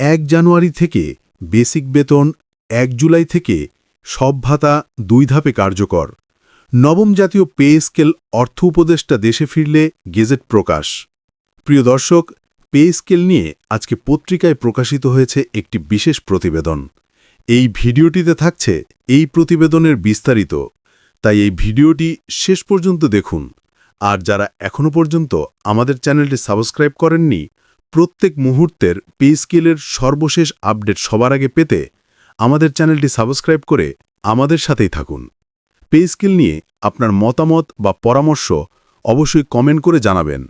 এক জানুয়ারি থেকে বেসিক বেতন এক জুলাই থেকে সব ভাতা দুই ধাপে কার্যকর। নবম জাতীয় পে স্কেল অর্থ উপদেষ্টা দেশে ফিরলে গেজেট প্রকাশ। প্রিয় দর্শক, পে স্কেল নিয়ে আজকে পত্রিকায় প্রকাশিত হয়েছে একটি বিশেষ প্রতিবেদন। এই ভিডিওটিতে থাকছে এই প্রতিবেদনের বিস্তারিত। তাই এই ভিডিওটি শেষ পর্যন্ত দেখুন। আর যারা এখনও পর্যন্ত আমাদের চ্যানেলটি সাবস্ক্রাইব করেননি প্রত্যেক মুহূর্তের পে স্কেলের সর্বশেষ আপডেট সবার আগে পেতে আমাদের চ্যানেলটি সাবস্ক্রাইব করে আমাদের সাথেই থাকুন। পে স্কেল নিয়ে আপনার মতামত বা পরামর্শ অবশ্যই কমেন্ট করে জানাবেন,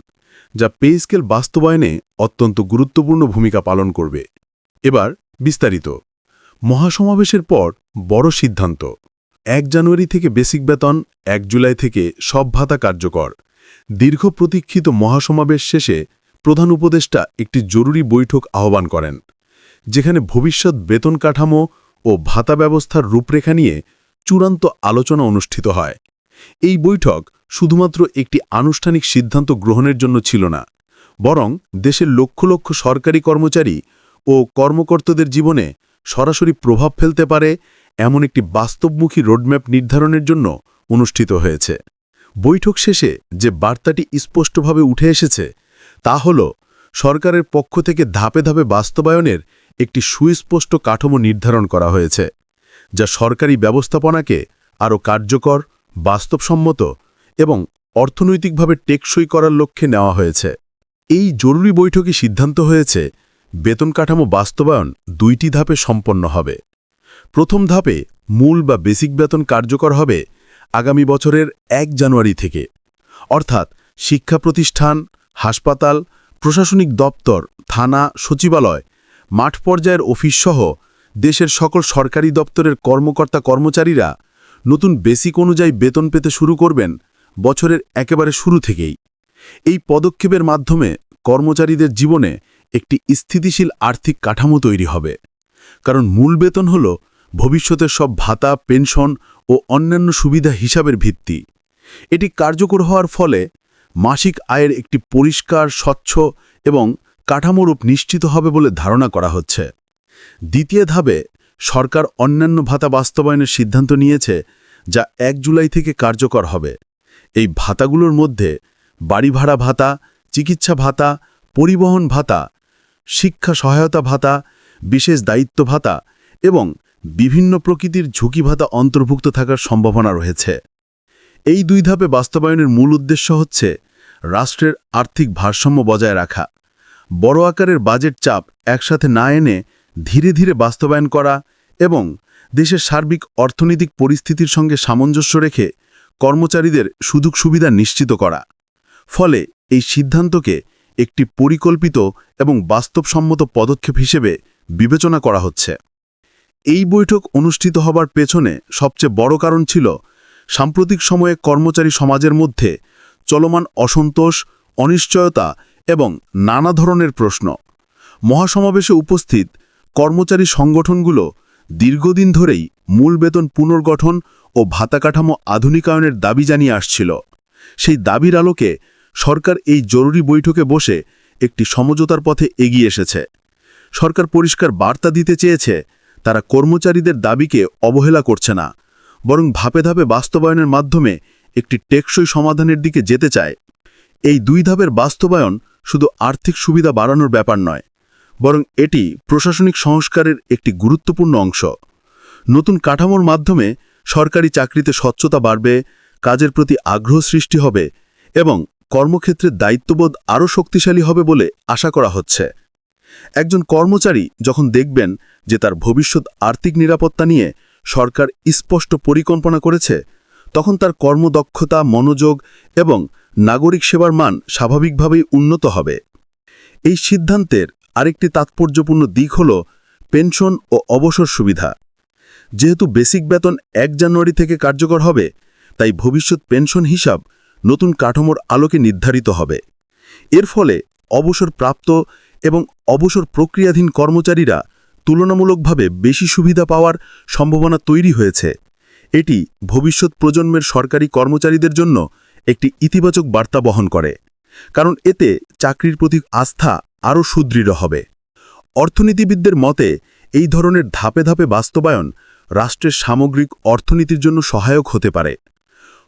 যা পে স্কেল বাস্তবায়নে অত্যন্ত গুরুত্বপূর্ণ ভূমিকা পালন করবে। এবার বিস্তারিত। মহাসমাবেশের পর বড় সিদ্ধান্ত। এক জানুয়ারি থেকে বেসিক বেতন, এক জুলাই থেকে সব ভাতা কার্যকর। দীর্ঘ প্রতীক্ষিত মহাসমাবেশ শেষে প্রধান উপদেষ্টা একটি জরুরি বৈঠক আহ্বান করেন, যেখানে ভবিষ্যৎ বেতন কাঠামো ও ভাতা ব্যবস্থার রূপরেখা নিয়ে চূড়ান্ত আলোচনা অনুষ্ঠিত হয়। এই বৈঠক শুধুমাত্র একটি আনুষ্ঠানিক সিদ্ধান্ত গ্রহণের জন্য ছিল না, বরং দেশের লক্ষ লক্ষ সরকারি কর্মচারী ও কর্মকর্তাদের জীবনে সরাসরি প্রভাব ফেলতে পারে এমন একটি বাস্তবমুখী রোডম্যাপ নির্ধারণের জন্য অনুষ্ঠিত হয়েছে। বৈঠক শেষে যে বার্তাটি স্পষ্টভাবে উঠে এসেছে তা হল, সরকারের পক্ষ থেকে ধাপে ধাপে বাস্তবায়নের একটি সুস্পষ্ট কাঠামো নির্ধারণ করা হয়েছে, যা সরকারি ব্যবস্থাপনাকে আরও কার্যকর, বাস্তবসম্মত এবং অর্থনৈতিকভাবে টেকসই করার লক্ষ্যে নেওয়া হয়েছে। এই জরুরি বৈঠকে সিদ্ধান্ত হয়েছে, বেতন কাঠামো বাস্তবায়ন দুইটি ধাপে সম্পন্ন হবে। প্রথম ধাপে মূল বা বেসিক বেতন কার্যকর হবে আগামী বছরের এক জানুয়ারি থেকে। অর্থাৎ শিক্ষা প্রতিষ্ঠান হাসপাতাল, প্রশাসনিক দপ্তর, থানা, সচিবালয়, মাঠ পর্যায়ের অফিসসহ দেশের সকল সরকারি দপ্তরের কর্মকর্তা কর্মচারীরা নতুন বেসিক অনুযায়ী বেতন পেতে শুরু করবেন বছরের একেবারে শুরু থেকেই। এই পদক্ষেপের মাধ্যমে কর্মচারীদের জীবনে একটি স্থিতিশীল আর্থিক কাঠামো তৈরি হবে। কারণ মূল বেতন হল ভবিষ্যতের সব ভাতা, পেনশন ও অন্যান্য সুবিধা হিসাবের ভিত্তি। এটি কার্যকর হওয়ার ফলে মাসিক আয়ের একটি পরিষ্কার, স্বচ্ছ এবং কাঠামোরূপ নিশ্চিত হবে বলে ধারণা করা হচ্ছে। দ্বিতীয় ধাপে সরকার অন্যান্য ভাতা বাস্তবায়নের সিদ্ধান্ত নিয়েছে, যা এক জুলাই থেকে কার্যকর হবে। এই ভাতাগুলোর মধ্যে বাড়ি ভাড়া ভাতা, চিকিৎসা ভাতা, পরিবহন ভাতা, শিক্ষা সহায়তা ভাতা, বিশেষ দায়িত্ব ভাতা এবং বিভিন্ন প্রকৃতির ঝুঁকি ভাতা অন্তর্ভুক্ত থাকার সম্ভাবনা রয়েছে। এই দুই ধাপে বাস্তবায়নের মূল উদ্দেশ্য হচ্ছে রাষ্ট্রের আর্থিক ভারসাম্য বজায় রাখা। বড় আকারের বাজেট চাপ একসাথে না এনে ধীরে ধীরে বাস্তবায়ন করা এবং দেশের সার্বিক অর্থনৈতিক পরিস্থিতির সঙ্গে সামঞ্জস্য রেখে কর্মচারীদের সুযোগ সুবিধা নিশ্চিত করা। ফলে এই সিদ্ধান্তকে একটি পরিকল্পিত এবং বাস্তবসম্মত পদক্ষেপ হিসেবে বিবেচনা করা হচ্ছে। এই বৈঠক অনুষ্ঠিত হবার পেছনে সবচেয়ে বড় কারণ ছিল সাম্প্রতিক সময়ে কর্মচারী সমাজের মধ্যে চলমান অসন্তোষ, অনিশ্চয়তা এবং নানা ধরনের প্রশ্ন। মহাসমাবেশে উপস্থিত কর্মচারী সংগঠনগুলো দীর্ঘদিন ধরেই মূল বেতন পুনর্গঠন ও ভাতা কাঠামো আধুনিকায়নের দাবি জানিয়ে আসছিল। সেই দাবির আলোকে সরকার এই জরুরি বৈঠকে বসে একটি সমঝোতার পথে এগিয়ে এসেছে। সরকার পরিষ্কার বার্তা দিতে চেয়েছে, তারা কর্মচারীদের দাবিকে অবহেলা করছে না। বরং ধাপে ধাপে বাস্তবায়নের মাধ্যমে একটি টেকসই সমাধানের দিকে যেতে চায়। এই দুই ধাপের বাস্তবায়ন শুধু আর্থিক সুবিধা বাড়ানোর ব্যাপার নয়, বরং এটি প্রশাসনিক সংস্কারের একটি গুরুত্বপূর্ণ অংশ। নতুন কাঠামোর মাধ্যমে সরকারি চাকরিতে স্বচ্ছতা বাড়বে, কাজের প্রতি আগ্রহ সৃষ্টি হবে এবং কর্মক্ষেত্রে দায়িত্ববোধ আরও শক্তিশালী হবে বলে আশা করা হচ্ছে। একজন কর্মচারী যখন দেখবেন যে তার ভবিষ্যৎ আর্থিক নিরাপত্তা নিয়ে সরকার স্পষ্ট পরিকল্পনা করেছে, তখন তার কর্মদক্ষতা, মনোযোগ এবং নাগরিক সেবার মান স্বাভাবিকভাবেই উন্নত হবে। এই সিদ্ধান্তের আরেকটি তাৎপর্যপূর্ণ দিক হল পেনশন ও অবসর সুবিধা। যেহেতু বেসিক বেতন এক জানুয়ারি থেকে কার্যকর হবে, তাই ভবিষ্যৎ পেনশন হিসাব নতুন কাঠামোর আলোকে নির্ধারিত হবে। এর ফলে অবসর প্রাপ্ত এবং অবসর প্রক্রিয়াধীন কর্মচারীরা তুলনামূলকভাবে বেশি সুবিধা পাওয়ার সম্ভাবনা তৈরি হয়েছে। এটি ভবিষ্যৎ প্রজন্মের সরকারি কর্মচারীদের জন্য একটি ইতিবাচক বার্তা বহন করে, কারণ এতে চাকরির প্রতি আস্থা আরও সুদৃঢ় হবে। অর্থনীতিবিদদের মতে, এই ধরনের ধাপে ধাপে বাস্তবায়ন রাষ্ট্রের সামগ্রিক অর্থনীতির জন্য সহায়ক হতে পারে।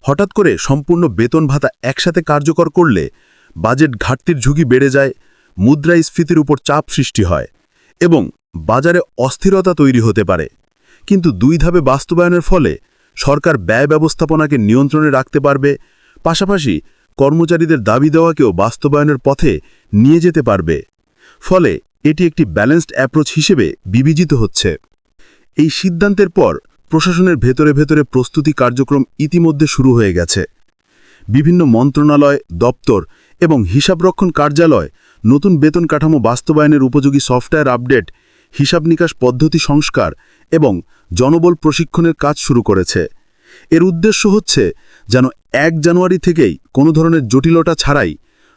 হঠাৎ করে সম্পূর্ণ বেতন ভাতা একসাথে কার্যকর করলে বাজেট ঘাটতির ঝুঁকি বেড়ে যায়, মুদ্রাস্ফীতির উপর চাপ সৃষ্টি হয় এবং বাজারে অস্থিরতা তৈরি হতে পারে। কিন্তু দুই ধাপে বাস্তবায়নের ফলে সরকার ব্যয় ব্যবস্থাপনাকে নিয়ন্ত্রণে রাখতে পারবে, পাশাপাশি কর্মচারীদের দাবি দেওয়াকেও বাস্তবায়নের পথে নিয়ে যেতে পারবে। ফলে এটি একটি ব্যালেন্সড অ্যাপ্রোচ হিসেবে বিবেচিত হচ্ছে। এই সিদ্ধান্তের পর প্রশাসনের ভেতরে ভেতরে প্রস্তুতি কার্যক্রম ইতিমধ্যে শুরু হয়ে গেছে। বিভিন্ন মন্ত্রণালয়, দপ্তর এবং হিসাবরক্ষণ কার্যালয় নতুন বেতন কাঠামো বাস্তবায়নের উপযোগী সফটওয়্যার আপডেট হিসাব নিকাশ পদ্ধতি সংস্কার এবং জনবল প্রশিক্ষণের কাজ শুরু করেছে। এর উদ্দেশ্য হচ্ছে যেন এক জানুয়ারি থেকেই কোনো ধরনের জটিলতা ছাড়াই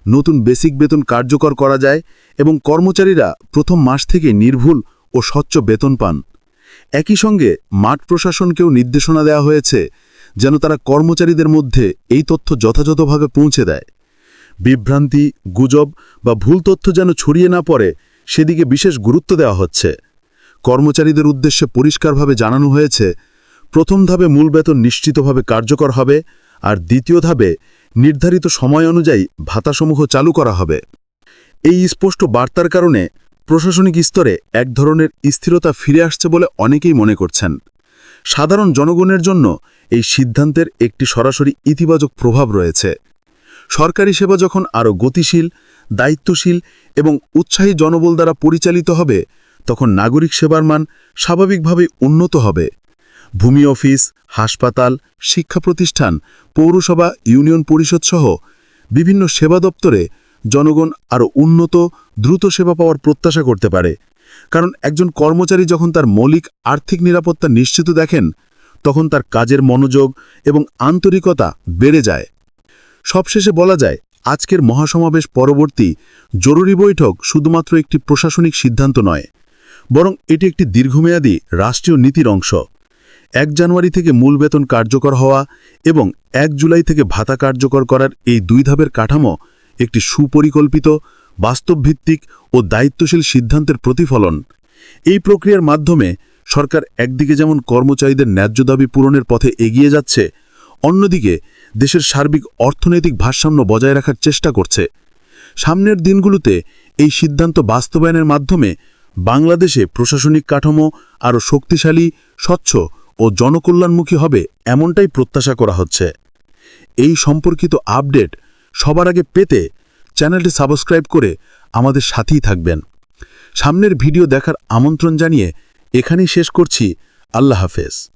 নতুন বেসিক বেতন কার্যকর করা যায় এবং কর্মচারীরা প্রথম মাস থেকে নির্ভুল ও স্বচ্ছ বেতন পান। একই সঙ্গে মাঠ প্রশাসনকেও নির্দেশনা দেওয়া হয়েছে যেন তারা কর্মচারীদের মধ্যে এই তথ্য যথাযথভাবে পৌঁছে দেয়। বিভ্রান্তি, গুজব বা ভুল তথ্য যেন ছড়িয়ে না পড়ে সেদিকে বিশেষ গুরুত্ব দেওয়া হচ্ছে। কর্মচারীদের উদ্দেশ্যে পরিষ্কারভাবে জানানো হয়েছে, প্রথম ধাপে মূল বেতন নিশ্চিতভাবে কার্যকর হবে আর দ্বিতীয় ধাপে নির্ধারিত সময় অনুযায়ী ভাতাসমূহ চালু করা হবে। এই স্পষ্ট বার্তার কারণে প্রশাসনিক স্তরে এক ধরনের স্থিরতা ফিরে আসছে বলে অনেকেই মনে করছেন। সাধারণ জনগণের জন্য এই সিদ্ধান্তের একটি সরাসরি ইতিবাচক প্রভাব রয়েছে। সরকারি সেবা যখন আরও গতিশীল, দায়িত্বশীল এবং উৎসাহী জনবল দ্বারা পরিচালিত হবে, তখন নাগরিক সেবার মান স্বাভাবিকভাবেই উন্নত হবে। ভূমি অফিস, হাসপাতাল, শিক্ষা প্রতিষ্ঠান, পৌরসভা, ইউনিয়ন পরিষদ সহ বিভিন্ন সেবা দপ্তরে জনগণ আরও উন্নত, দ্রুত সেবা পাওয়ার প্রত্যাশা করতে পারে। কারণ একজন কর্মচারী যখন তার মৌলিক আর্থিক নিরাপত্তা নিশ্চিত দেখেন, তখন তার কাজের মনোযোগ এবং আন্তরিকতা বেড়ে যায়। সবশেষে বলা যায়, আজকের মহাসমাবেশ পরবর্তী জরুরি বৈঠক শুধুমাত্র একটি প্রশাসনিক সিদ্ধান্ত নয়, বরং এটি একটি দীর্ঘমেয়াদী রাষ্ট্রীয় নীতির অংশ। এক জানুয়ারি থেকে মূল বেতন কার্যকর হওয়া এবং এক জুলাই থেকে ভাতা কার্যকর করার এই দুই ধাপের কাঠামো একটি সুপরিকল্পিত, বাস্তবভিত্তিক ও দায়িত্বশীল সিদ্ধান্তের প্রতিফলন। এই প্রক্রিয়ার মাধ্যমে সরকার একদিকে যেমন কর্মচারীদের ন্যায্য দাবি পূরণের পথে এগিয়ে যাচ্ছে, অন্যদিকে দেশের সার্বিক অর্থনৈতিক ভারসাম্য বজায় রাখার চেষ্টা করছে। সামনের দিনগুলোতে এই সিদ্ধান্ত বাস্তবায়নের মাধ্যমে বাংলাদেশে প্রশাসনিক কাঠামো আরও শক্তিশালী, স্বচ্ছ ও জনকল্যাণমুখী হবে এমনটাই প্রত্যাশা করা হচ্ছে। এই সম্পর্কিত আপডেট সবার আগে পেতে চ্যানেলটি সাবস্ক্রাইব করে আমাদের সাথেই থাকবেন। সামনের ভিডিও দেখার আমন্ত্রণ জানিয়ে এখানেই শেষ করছি। আল্লাহ হাফেজ।